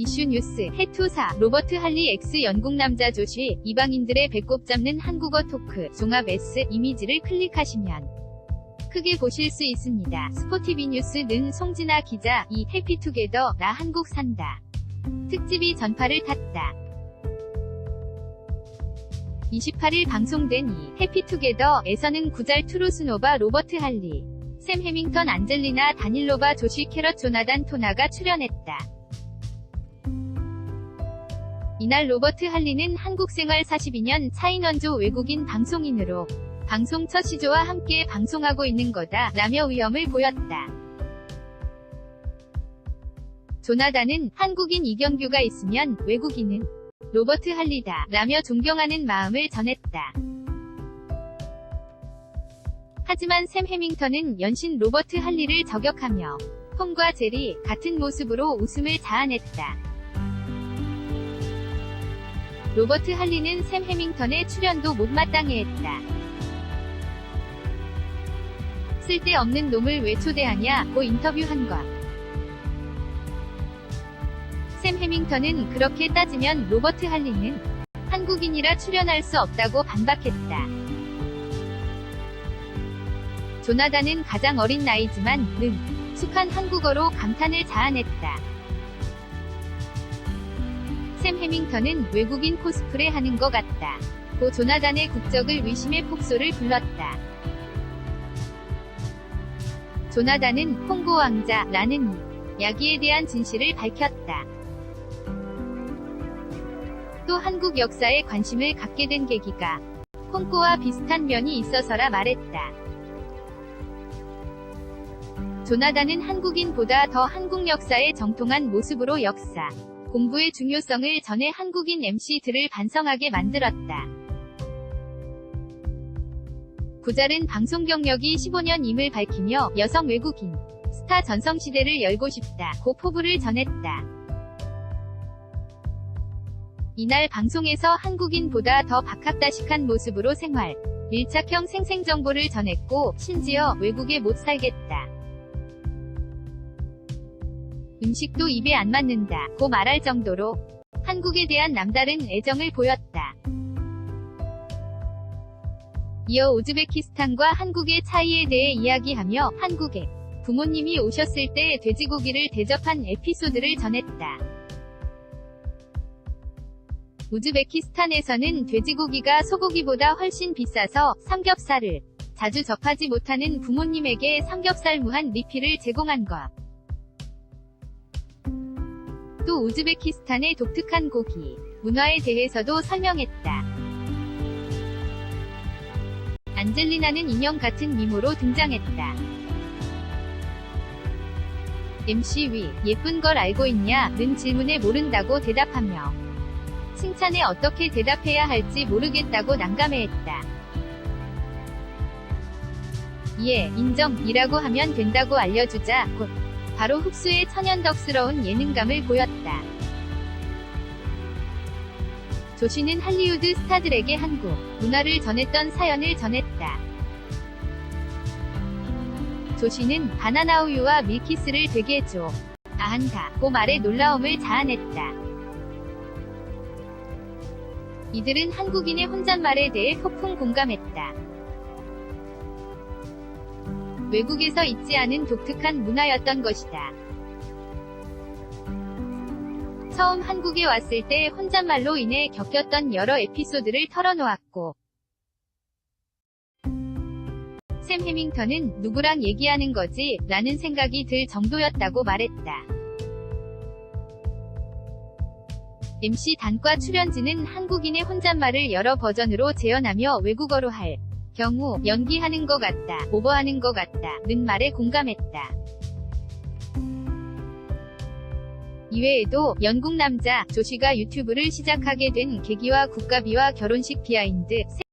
이슈 뉴스 해투사 로버트 할리 엑스 영국 남자 조시 이방인들의 배꼽 잡는 한국어 토크 종합 S 이미지를 클릭하시면 크게 보실 수 있습니다. 스포티비 뉴스는 송진아 기자 이 해피투게더 나 한국 산다. 특집이 전파를 탔다. 28일 방송된 이 해피투게더에서는 구잘 투루스노바 로버트 할리, 샘 해밍턴 안젤리나 다닐로바 조시 캐럿 조나단 토나가 출연했다. 이날 로버트 할리는 한국 생활 42년 차인 원조 외국인 방송인으로 방송 첫 시조와 함께 방송하고 있는 거다 라며 위험을 보였다. 조나단은 한국인 이경규가 있으면 외국인은 로버트 할리다 라며 존경하는 마음을 전했다. 하지만 샘 해밍턴은 연신 로버트 할리를 저격하며 톰과 제리 같은 모습으로 웃음을 자아냈다. 로버트 할리는 샘 해밍턴의 출연도 못마땅해 했다. 쓸데없는 놈을 왜 초대하냐, 고 인터뷰한 것. 샘 해밍턴은 그렇게 따지면 로버트 할리는 한국인이라 출연할 수 없다고 반박했다. 조나단은 가장 어린 나이지만 능, 숙한 한국어로 감탄을 자아냈다. 샘 해밍턴은 외국인 코스프레 하는 것 같다. 고 조나단의 국적을 의심해 폭소를 불렀다. 조나단은 콩고 왕자라는 야기에 대한 진실을 밝혔다. 또 한국 역사에 관심을 갖게 된 계기가 콩고와 비슷한 면이 있어서라 말했다. 조나단은 한국인보다 더 한국 역사에 정통한 모습으로 역사, 공부의 중요성을 전해 한국인 MC들을 반성하게 만들었다. 구잘은 방송 경력이 15년임을 밝히며 여성 외국인 스타 전성시대를 열고 싶다 고 포부를 전했다. 이날 방송에서 한국인보다 더 박학다식한 모습으로 생활, 밀착형 생생정보를 전했고 심지어 외국에 못 살겠다. 음식도 입에 안 맞는다 고 말할 정도로 한국에 대한 남다른 애정을 보였다. 이어 우즈베키스탄과 한국의 차이에 대해 이야기하며 한국에 부모님이 오셨을 때 돼지고기를 대접한 에피소드를 전했다. 우즈베키스탄에서는 돼지고기가 소고기보다 훨씬 비싸서 삼겹살을 자주 접하지 못하는 부모님에게 삼겹살 무한 리필을 제공한 것. 또 우즈베키스탄의 독특한 고기, 문화에 대해서도 설명했다. 안젤리나는 인형 같은 미모로 등장했다. MC 위, 예쁜 걸 알고 있냐? 는 질문에 모른다고 대답하며 칭찬에 어떻게 대답해야 할지 모르겠다고 난감해했다. 이에, 인정, 이라고 하면 된다고 알려주자, 곧. 바로 흡수의 천연덕스러운 예능감을 보였다. 조시는 할리우드 스타들에게 한국 문화를 전했던 사연을 전했다. 조시는 바나나 우유와 밀키스를 되게 줘. 아 한다. 고 말에 놀라움을 자아냈다. 이들은 한국인의 혼잣말에 대해 폭풍 공감했다. 외국에서 있지 않은 독특한 문화였던 것이다. 처음 한국에 왔을 때 혼잣말로 인해 겪었던 여러 에피소드를 털어놓았고, 샘 해밍턴은 누구랑 얘기하는 거지? 라는 생각이 들 정도였다고 말했다. MC 단과 출연진은 한국인의 혼잣말을 여러 버전으로 재현하며 외국어로 할 경우 연기하는 것 같다, 오버하는 것 같다, 는 말에 공감했다. 이외에도 영국 남자 조시가 유튜브를 시작하게 된 계기와 국가비와 결혼식 비하인드,